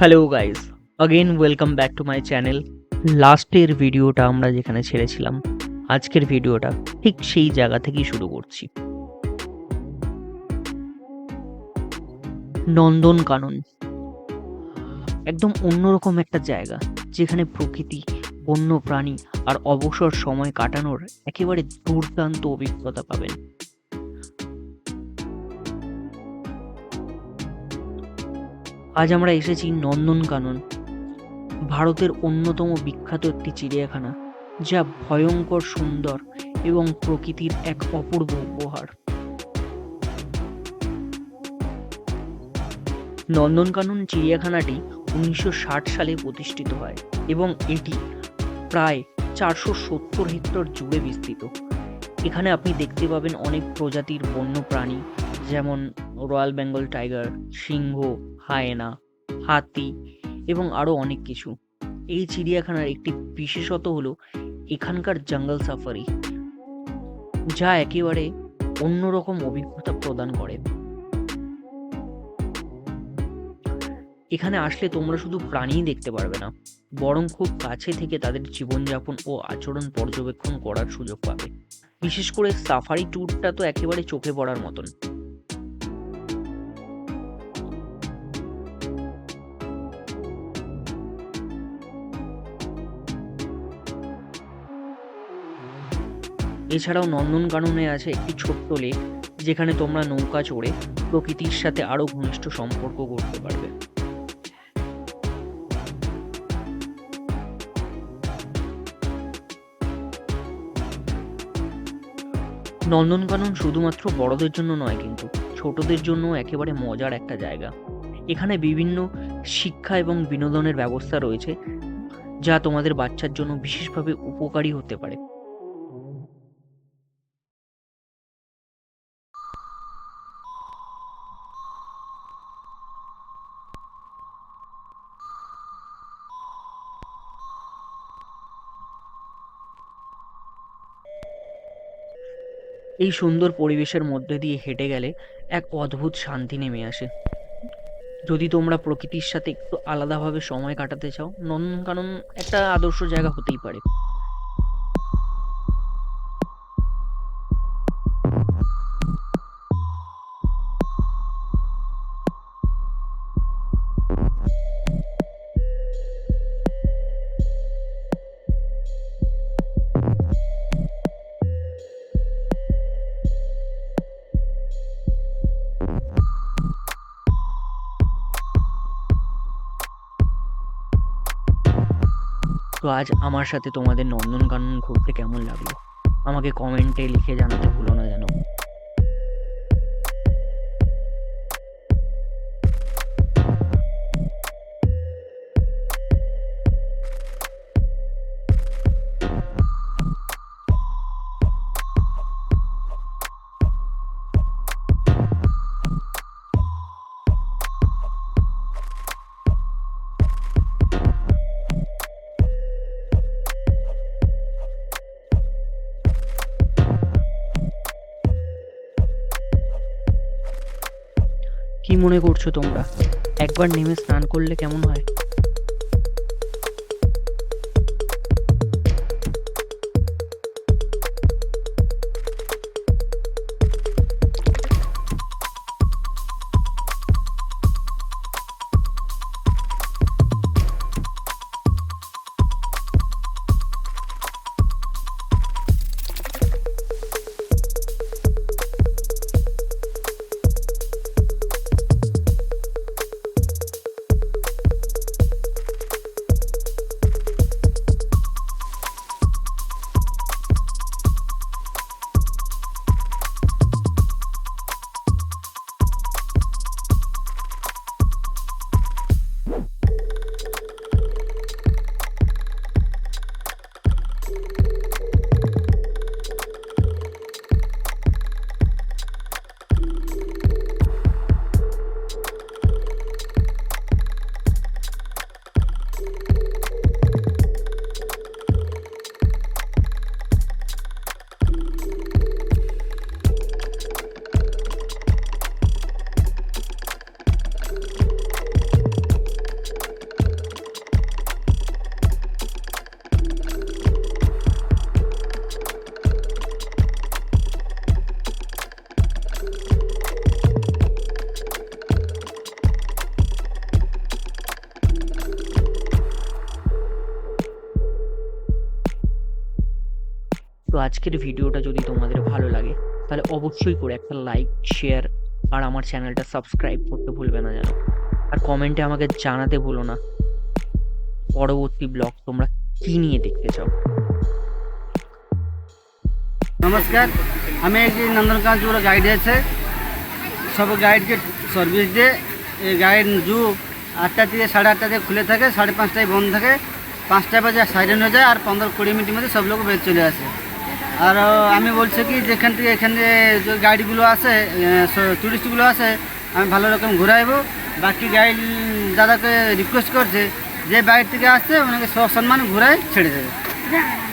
Hello guys again welcome back to my channel লাস্টের ভিডিওটা আমরা যেখানে ছেড়েছিলাম, আজকের ভিডিওটা ঠিক সেই জায়গা থেকেই শুরু করছি। নন্দনকানন। একদম অন্যরকম একটা জায়গা, যেখানে প্রকৃতি, বন্য প্রাণী আর অবসর সময় কাটানোর একেবারে দুর্দান্ত অভিজ্ঞতা পাবেন। আজ আমরা এসেছি নন্দনকানন, ভারতের অন্যতম বিখ্যাত একটি চিড়িয়াখানা, যা ভয়ঙ্কর সুন্দর এবং প্রকৃতির এক অপূর্ব উপহার। নন্দনকানন চিড়িয়াখানাটি উনিশশো ষাট সালে প্রতিষ্ঠিত হয় এবং এটি প্রায় চারশো সত্তর হেক্টর জুড়ে বিস্তৃত। এখানে আপনি দেখতে পাবেন অনেক প্রজাতির বন্য প্রাণী যেমন রয়্যাল বেঙ্গল টাইগার, সিংহ, হায়েনা, হাতি এবং আরও অনেক কিছু। এই চিড়িয়াখানার একটি বিশেষত হলো এখানকার জঙ্গল সাফারি, যা একেবারে অন্যরকম অভিজ্ঞতা প্রদান করে। এখানে আসলে তোমরা শুধু প্রাণীই দেখতে পারবে না, বরং খুব কাছে থেকে তাদের জীবনযাপন ও আচরণ পর্যবেক্ষণ করার সুযোগ পাবে। বিশেষ করে সাফারি ট্যুরটা তো একেবারে চোখে পড়ার মতন। এছাড়াও নন্দনকাননে আছে একটি ছোট্ট লেক, যেখানে তোমরা নৌকা চড়ে প্রকৃতির সাথে আরও ঘনিষ্ঠ সম্পর্ক করতে পারবে। নন্দনকানন শুধুমাত্র বড়দের জন্য নয় কিন্তু ছোটদের জন্য একেবারে মজার একটা জায়গা। এখানে বিভিন্ন শিক্ষা এবং বিনোদনের ব্যবস্থা রয়েছে, যা তোমাদের বাচ্চার জন্য বিশেষভাবে উপকারী হতে পারে। এই সুন্দর পরিবেশের মধ্যে দিয়ে হেঁটে গেলে এক অদ্ভুত শান্তি নেমে আসে। যদি তোমরা প্রকৃতির সাথে একটু আলাদাভাবে সময় কাটাতে চাও, নন্দনকানন একটা আদর্শ জায়গা হতেই পারে। তো আজ আমার সাথে তোমাদের নন্দনকানন ঘুরতে কেমন লাগল? আমাকে কমেন্টে লিখে জানাতে ভুলো না কি মনে করছ তোমরা? একবার নেমে স্নান করলে কেমন হয়? তো আজকের ভিডিওটা যদি তোমাদের ভালো লাগে, তাহলে অবশ্যই করে একটা লাইক শেয়ার আর আমার চ্যানেলটা সাবস্ক্রাইব করতে ভুলবে না যেন। আর কমেন্টে আমাকে জানাতে ভুলো না। পরবর্তী ব্লগ তোমরা কি নিয়ে দেখতে চাও? নমস্কার, আমি একটি নন্দনকানন জুর গাইড আছে। সব গাইডকে সার্ভিস দিয়ে, এই গাইড জু আটটা থেকে সাড়ে আটটা থেকে খুলে থাকে, সাড়ে পাঁচটায় বন্ধ থাকে। পাঁচটা বাজে সাইরেন হয়ে যায় আর পনেরো কুড়ি মিনিটের মধ্যে সব লোক বের চলে আসে। আর আমি বলছি কি, যেখান থেকে এখানে যে গাইডগুলো আছে টুরিস্টগুলো আছে, আমি ভালো রকম ঘুরাইবো। বাকি গাইড দাদাকে রিকোয়েস্ট করছে, যে বাইরে থেকে আসছে, ওনাকে সসম্মান ঘুরায় ছেড়ে দেবে।